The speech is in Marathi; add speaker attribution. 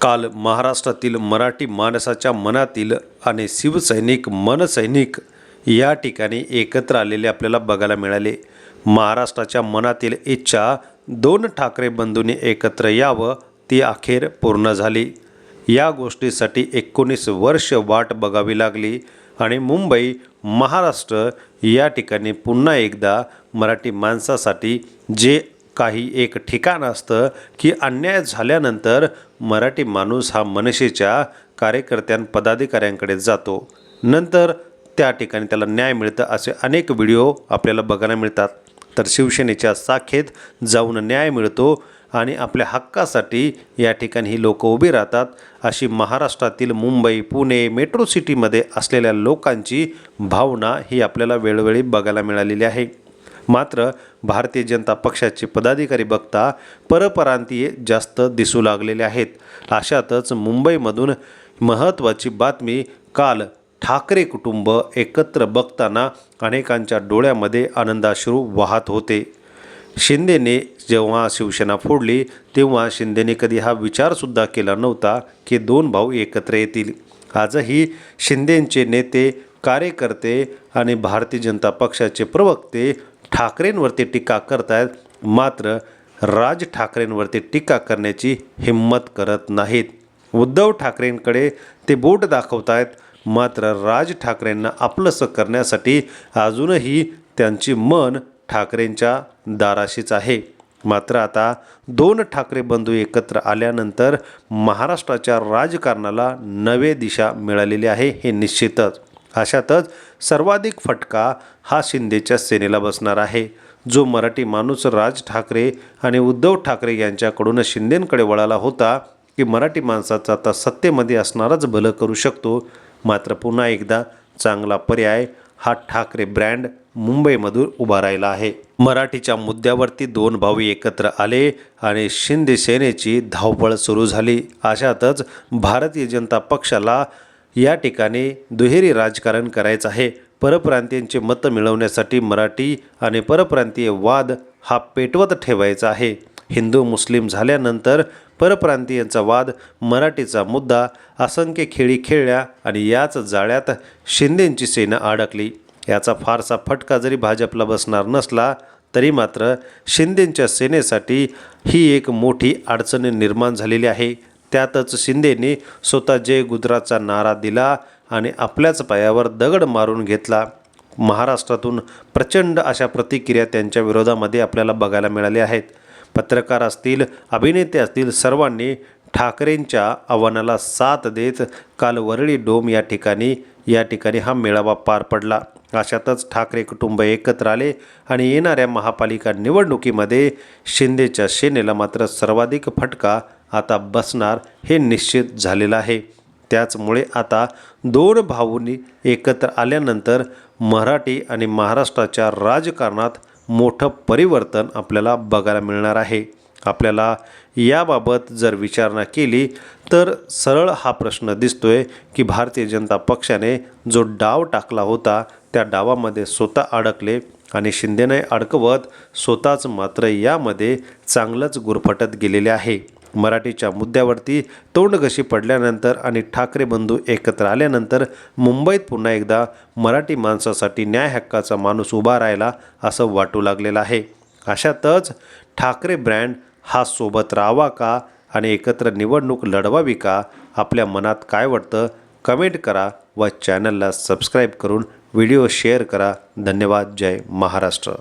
Speaker 1: काल महाराष्ट्रातील मराठी माणसाच्या मनातील आणि शिवसैनिक मनसैनिक या ठिकाणी एकत्र आलेले आपल्याला बघायला मिळाले. महाराष्ट्राच्या मनातील इच्छा दोन ठाकरे बंधूंनी एकत्र यावं ती अखेर पूर्ण झाली. या गोष्टीसाठी एकोणीस वर्ष वाट बघावी लागली आणि मुंबई महाराष्ट्र या ठिकाणी पुन्हा एकदा मराठी माणसासाठी जे काही एक ठिकाण असतं की अन्याय झाल्यानंतर मराठी माणूस हा मनसेच्या कार्यकर्त्यां पदाधिकाऱ्यांकडे जातो. नंतर त्या ठिकाणी त्याला न्याय मिळतं असे अनेक व्हिडिओ आपल्याला बघायला मिळतात. तर शिवसेनेच्या साखेत जाऊन न्याय मिळतो आणि आपल्या हक्कासाठी या ठिकाणी ही लोक उभी राहतात. अशी महाराष्ट्रातील मुंबई पुणे मेट्रो सिटीमध्ये असलेल्या लोकांची भावना ही आपल्याला वेळोवेळी बघायला मिळालेली आहे. मात्र भारतीय जनता पक्षाचे पदाधिकारी बघता परप्रांतीय जास्त दिसू लागलेले आहेत. अशातच मुंबईमधून महत्त्वाची बातमी काल ठाकरे कुटुंब एकत्र बघताना अनेकांच्या डोळ्यामध्ये आनंदाश्रू वाहत होते. शिंदेने जेव्हा शिवसेना फोडली तेव्हा शिंदेने कधी हा विचारसुद्धा केला नव्हता की दोन भाऊ एकत्र येतील. आजही शिंदेंचे नेते कार्यकर्ते आणि भारतीय जनता पक्षाचे प्रवक्ते ठाकरेंवरती टीका करतायत मात्र राज ठाकरेंवरती टीका करण्याची हिंमत करत नाहीत. उद्धव ठाकरेंकडे ते बोट दाखवतायत मात्र राज ठाकरेंना आपलंसं करण्यासाठी अजूनही त्यांची मन ठाकरेंच्या दाराशीच आहे. मात्र आता दोन ठाकरे बंधू एकत्र आल्यानंतर महाराष्ट्राच्या राजकारणाला नवे दिशा मिळालेली आहे हे निश्चितच. अशातच सर्वाधिक फटका हा शिंदेच्या सेनेला बसणार आहे. जो मराठी माणूस राज ठाकरे आणि उद्धव ठाकरे यांच्याकडून शिंदेंकडे वळाला होता की मराठी माणसाचा आता सत्तेमध्ये असणारच भलं करू शकतो. मात्र पुन्हा एकदा चांगला पर्याय हा ठाकरे ब्रँड मुंबईमधून उभा राहिला आहे. मराठीच्या मुद्द्यावरती दोन भाऊ एकत्र आले आणि शिंदे सेनेची धावपळ सुरू झाली. अशातच भारतीय जनता पक्षाला या ठिकाणी दुहेरी राजकारण करायचं आहे. परप्रांतीयांचे मतं मिळवण्यासाठी मराठी आणि परप्रांतीय वाद हा पेटवत ठेवायचा आहे. हिंदू मुस्लिम झाल्यानंतर परप्रांतीयांचा वाद मराठीचा मुद्दा असंख्य खेळी खेळल्या आणि याच जाळ्यात शिंदेंची सेना अडकली. याचा फारसा फटका जरी भाजपला बसणार नसला तरी मात्र शिंदेंच्या सेनेसाठी ही एक मोठी अडचण निर्माण झालेली आहे. त्यातच शिंदेने स्वतः जय गुजरातचा नारा दिला आणि आपल्याच पायावर दगड मारून घेतला. महाराष्ट्रातून प्रचंड अशा प्रतिक्रिया त्यांच्या विरोधामध्ये आपल्याला बघायला मिळाल्या आहेत. पत्रकार असतील अभिनेते असतील सर्वांनी ठाकरेंच्या आव्हानाला साथ देत काल वरळी डोम या ठिकाणी या ठिकाणी हा मेळावा पार पडला. अशातच ठाकरे कुटुंब एकत्र आले आणि येणाऱ्या महापालिका निवडणुकीमध्ये शिंदेच्या सेनेला मात्र सर्वाधिक फटका आता बसणार हे निश्चित झालेलं आहे. त्याचमुळे आता दोन भाऊंनी एकत्र आल्यानंतर मराठी आणि महाराष्ट्राच्या राजकारणात मोठं परिवर्तन आपल्याला बघायला मिळणार आहे. आपल्याला याबाबत जर विचारणा केली तर सरळ हा प्रश्न दिसतोय की भारतीय जनता पक्षाने जो डाव टाकला होता त्या डावामध्ये स्वतः अडकले आणि शिंदेने अडकवत स्वतःच मात्र यामध्ये चांगलंच गुरफटत गेलेले आहे. मराठीच्या मुद्द्यावरती तोंडघशी पडल्यानंतर आणि ठाकरे बंधू एकत्र आल्यानंतर मुंबईत पुन्हा एकदा मराठी माणसासाठी न्याय हक्काचा माणूस उभा राहिला असं वाटू लागलेलं आहे. अशातच ठाकरे ब्रँड हा सोबत राहावा का आणि एकत्र निवडणूक लढवावी का? आपल्या मनात काय वाटतं कमेंट करा व चॅनलला सबस्क्राईब करून व्हिडिओ शेअर करा. धन्यवाद. जय महाराष्ट्र.